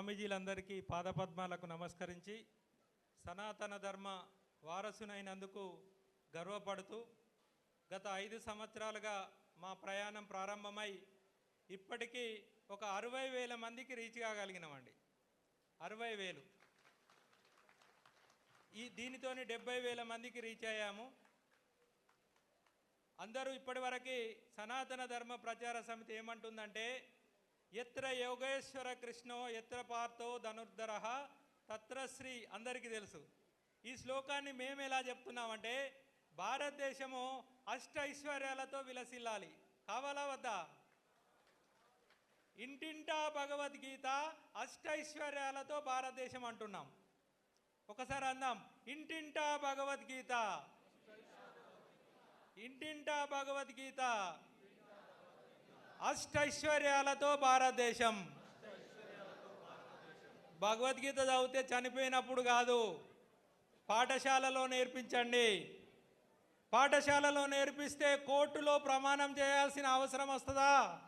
స్వామీజీలందరికీ పాదపద్మాలకు నమస్కరించి సనాతన ధర్మ వారసునైనందుకు గర్వపడుతూ గత ఐదు సంవత్సరాలుగా మా ప్రయాణం ప్రారంభమై ఇప్పటికీ ఒక అరవై వేల మందికి రీచ్ కాగలిగినామండి అరవై వేలు. ఈ దీనితోని డెబ్బై వేల మందికి రీచ్ అయ్యాము. అందరూ ఇప్పటివరకు సనాతన ధర్మ ప్రచార సమితి ఏమంటుందంటే ఎత్ర యోగేశ్వర కృష్ణో ఎత్ర పార్థో ధనుర్ధర? తత్ర శ్రీ అందరికీ తెలుసు. ఈ శ్లోకాన్ని మేము ఎలా చెప్తున్నామంటే భారతదేశము అష్ట ఐశ్వర్యాలతో విలసిల్లాలి. కావాలా వద్దా? ఇంటింటా భగవద్గీత అష్ట ఐశ్వర్యాలతో భారతదేశం అంటున్నాం. ఒకసారి అందాం. ఇంటింటా భగవద్గీత. ఇంటింటా భగవద్గీత. అష్టైశ్వర్యాలతో భారతదేశం. భగవద్గీత చదివితే చనిపోయినప్పుడు కాదు. పాఠశాలలో నేర్పించండి. పాఠశాలలో నేర్పిస్తే కోర్టులో ప్రమాణం చేయాల్సిన అవసరం వస్తుందా?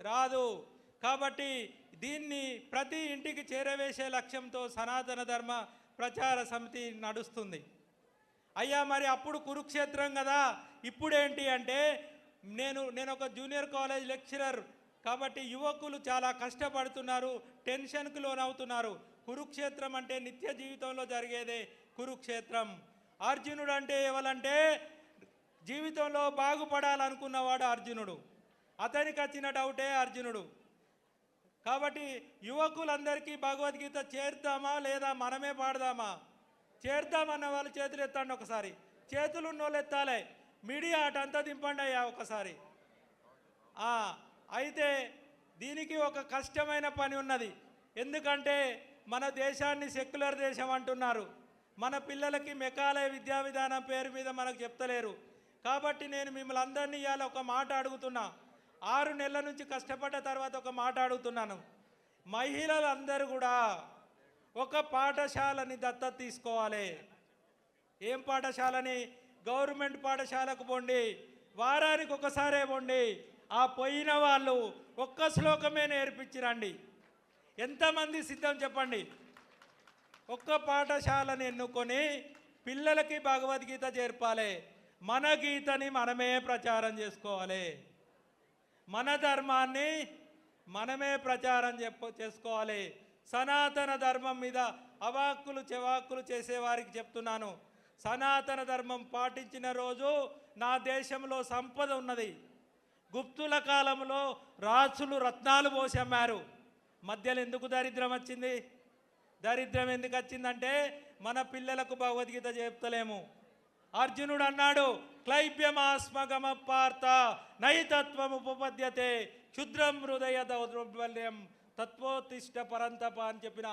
రాదు. కాబట్టి దీన్ని ప్రతి ఇంటికి చేరవేసే లక్ష్యంతో సనాతన ధర్మ ప్రచార సమితి నడుస్తుంది. అయ్యా మరి అప్పుడు కురుక్షేత్రం కదా. ఇప్పుడేంటి అంటే నేను నేను ఒక జూనియర్ కాలేజ్ లెక్చరర్ కాబట్టి యువకులు చాలా కష్టపడుతున్నారు టెన్షన్కు లోనవుతున్నారు. కురుక్షేత్రం అంటే నిత్య జీవితంలో జరిగేదే కురుక్షేత్రం. అర్జునుడు అంటే ఎవలంటే జీవితంలో బాగుపడాలనుకున్నవాడు అర్జునుడు. అతనికి వచ్చిన డౌటే అర్జునుడు. కాబట్టి యువకులందరికీ భగవద్గీత చేరుతామా లేదా మనమే పాడదామా? చేరుతామన్న వాళ్ళు చేతులు ఎత్తండి ఒకసారి. చేతులు ఉన్నోళ్ళు ఎత్తాలే. మీడియా అటంతా దింపండి అయ్యా ఒకసారి. అయితే దీనికి ఒక కష్టమైన పని ఉన్నది. ఎందుకంటే మన దేశాన్ని సెక్యులర్ దేశం అంటున్నారు. మన పిల్లలకి మెకాలయ విద్యా విధానం పేరు మీద మనకు చెప్తలేరు. కాబట్టి నేను మిమ్మల్ని అందరినీ ఇవాళ ఒక మాట అడుగుతున్నా. ఆరు నెలల నుంచి కష్టపడ్డ తర్వాత ఒక మాట అడుగుతున్నాను. మహిళలందరూ కూడా ఒక పాఠశాలని దత్తత తీసుకోవాలి. ఏం పాఠశాలని? గవర్నమెంట్ పాఠశాలకు పోండి వారానికి ఒకసారే పోండి ఆ పోయిన వాళ్ళు ఒక్క శ్లోకమే నేర్పించిరండి. ఎంతమంది సిద్ధం చెప్పండి? ఒక్క పాఠశాలను ఎన్నుకొని పిల్లలకి భగవద్గీత చేర్పాలి మన గీతని మనమే ప్రచారం చేసుకోవాలి. మన ధర్మాన్ని మనమే ప్రచారం చెప్ప చేసుకోవాలి. సనాతన ధర్మం మీద అవాక్కులు చెవాక్కులు చేసేవారికి చెప్తున్నాను. సనాతన ధర్మం పాటించిన రోజు నా దేశంలో సంపద ఉన్నది. గుప్తుల కాలంలో రాజులు రత్నాలు పోసి అమ్మారు. మధ్యలో ఎందుకు దరిద్రం వచ్చింది? దరిద్రం ఎందుకు వచ్చిందంటే మన పిల్లలకు భగవద్గీత చెప్తలేము. అర్జునుడు అన్నాడు క్లైబ్యమాస్మగమ పార్త నైతత్వముపపద్యతే క్షుద్రం హృదయ దౌర్బల్యం తత్వోత్తిష్ట పరంతప అని చెప్పిన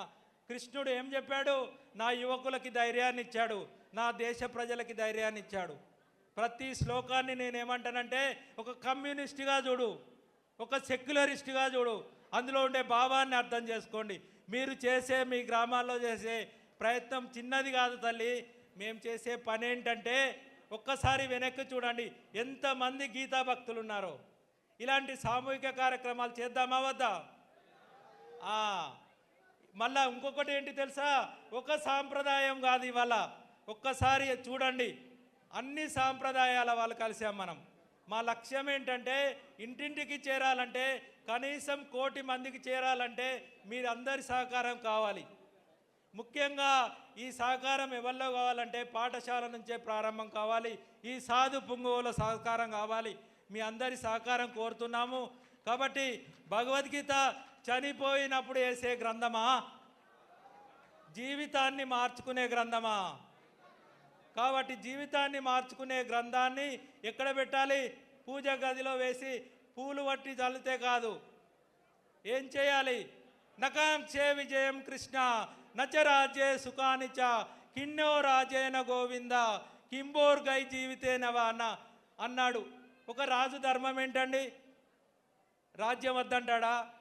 కృష్ణుడు ఏం చెప్పాడు? నా యువకులకి ధైర్యాన్ని ఇచ్చాడు. నా దేశ ప్రజలకి ధైర్యాన్ని ఇచ్చాడు. ప్రతి శ్లోకాన్ని నేనేమంటానంటే ఒక కమ్యూనిస్ట్గా చూడు. ఒక సెక్యులరిస్ట్గా చూడు. అందులో ఉండే భావాన్ని అర్థం చేసుకోండి. మీరు చేసే మీ గ్రామాల్లో చేసే ప్రయత్నం చిన్నది కాదు తల్లి. మేము చేసే పని ఏంటంటే ఒక్కసారి వెనక్కి చూడండి. ఎంతమంది గీతా భక్తులు ఉన్నారో ఇలాంటి సామూహిక కార్యక్రమాలు చేద్దామా వద్దా? మళ్ళా ఇంకొకటి ఏంటి తెలుసా? ఒక సాంప్రదాయం కాదు ఇవాళ. ఒక్కసారి చూడండి. అన్ని సాంప్రదాయాల వాళ్ళు కలిసాం మనం. మా లక్ష్యం ఏంటంటే ఇంటింటికి చేరాలంటే కనీసం కోటి మందికి చేరాలంటే మీరందరి సహకారం కావాలి. ముఖ్యంగా ఈ సహకారం ఎవరిలో కావాలంటే పాఠశాల నుంచే ప్రారంభం కావాలి. ఈ సాధు పుంగువుల సహకారం కావాలి. మీ అందరి సహకారం కోరుతున్నాము. కాబట్టి భగవద్గీత చనిపోయినప్పుడు వేసే గ్రంథమా? జీవితాన్ని మార్చుకునే గ్రంథమా? కాబట్టి జీవితాన్ని మార్చుకునే గ్రంథాన్ని ఎక్కడ పెట్టాలి? పూజ గదిలో వేసి పూలు పట్టి చల్లితే కాదు. ఏం చేయాలి? నకాంక్షే విజయం కృష్ణ నచరాజే సుఖానిచ కిన్నో రాజేన గోవింద కింబోర్ గై జీవితేనవా అన్న అన్నాడు. ఒక రాజు ధర్మం ఏంటండి? రాజ్యం వద్దంటాడా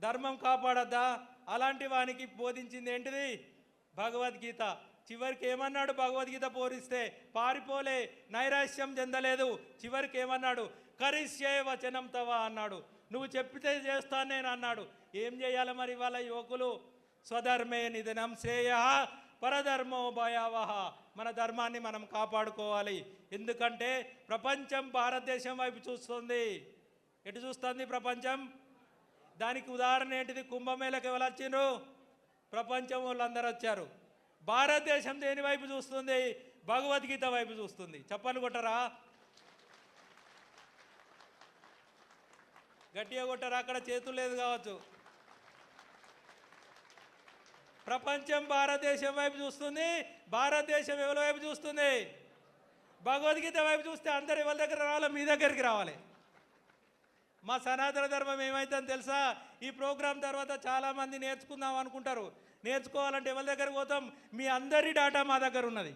ధర్మం కాపాడద్దా? అలాంటి వానికి బోధించింది ఏంటిది? భగవద్గీత. చివరికి ఏమన్నాడు భగవద్గీత పోరిస్తే? పారిపోలే నైరాశ్యం చెందలేదు. చివరికి ఏమన్నాడు? కరిష్యే వచనం తవ అన్నాడు. నువ్వు చెప్పితే చేస్తాను నేను అన్నాడు. ఏం చేయాలి మరి ఇవాళ యువకులు? స్వధర్మే నిధనం శ్రేయ పరధర్మో భయావహ. మన ధర్మాన్ని మనం కాపాడుకోవాలి. ఎందుకంటే ప్రపంచం భారతదేశం వైపు చూస్తుంది. ఎటు చూస్తుంది ప్రపంచం? దానికి ఉదాహరణ ఏంటిది? కుంభమేళకి ఎవరు వచ్చిండ్రు? ప్రపంచం వాళ్ళందరూ వచ్చారు. భారతదేశం దేని వైపు చూస్తుంది? భగవద్గీత వైపు చూస్తుంది. చెప్పని కొట్టరా? గట్టిగా కొట్టరా? అక్కడ చేతులు లేదు కావచ్చు. ప్రపంచం భారతదేశం వైపు చూస్తుంది. భారతదేశం ఎవరి వైపు చూస్తుంది? భగవద్గీత వైపు చూస్తే అందరు ఎవరి దగ్గర రావాలి మీ దగ్గరికి రావాలి. మా సనాతన ధర్మం ఏమైతుందో తెలుసా? ఈ ప్రోగ్రాం తర్వాత చాలామంది నేర్చుకుందాం అనుకుంటారు. నేర్చుకోవాలంటే ఎవరి దగ్గరికి పోతాం? మీ అందరి డాటా మా దగ్గర ఉన్నది.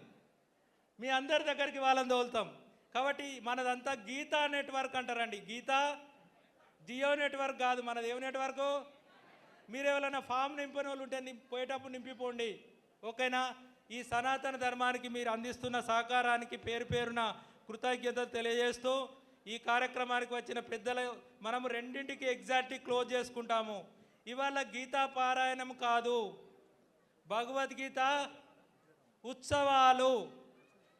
మీ అందరి దగ్గరికి వాళ్ళని తోలుతాం. కాబట్టి మనదంతా గీతా నెట్వర్క్ అంటారండి. గీతా జియో నెట్వర్క్ కాదు మనది ఏం నెట్వర్క్? మీరు ఎవరైనా ఫామ్ నింపిన వాళ్ళు ఉంటే పోయేటప్పుడు నింపిపోండి. ఓకేనా? ఈ సనాతన ధర్మానికి మీరు అందిస్తున్న సహకారానికి పేరు పేరున కృతజ్ఞతలు తెలియజేస్తూ ఈ కార్యక్రమానికి వచ్చిన పెద్దలు మనము రెండింటికి ఎగ్జాక్ట్లీ క్లోజ్ చేసుకుంటాము. ఇవాళ గీతా పారాయణం కాదు. భగవద్గీత ఉత్సవాలు.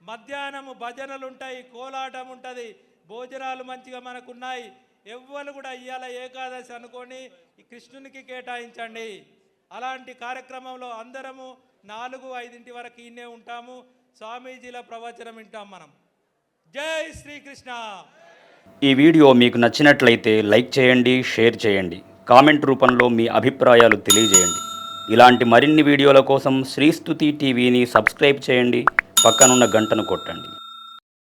మధ్యాహ్నము భజనలు ఉంటాయి కోలాటం ఉంటుంది భోజనాలు మంచిగా మనకున్నాయి. ఎవ్వరు కూడా ఇవాళ ఏకాదశి అనుకొని కృష్ణునికి కేటాయించండి. అలాంటి కార్యక్రమంలో అందరము నాలుగు ఐదింటి వరకు ఈయనే ఉంటాము. స్వామీజీల ప్రవచనం వింటాం మనం. జై శ్రీకృష్ణ! ఈ వీడియో మీకు నచ్చినట్లయితే లైక్ చేయండి షేర్ చేయండి. కామెంట్ రూపంలో మీ అభిప్రాయాలు తెలియజేయండి. ఇలాంటి మరిన్ని వీడియోల కోసం శ్రీస్తుతి టీవీని సబ్స్క్రైబ్ చేయండి. పక్కనున్న గంటను కొట్టండి.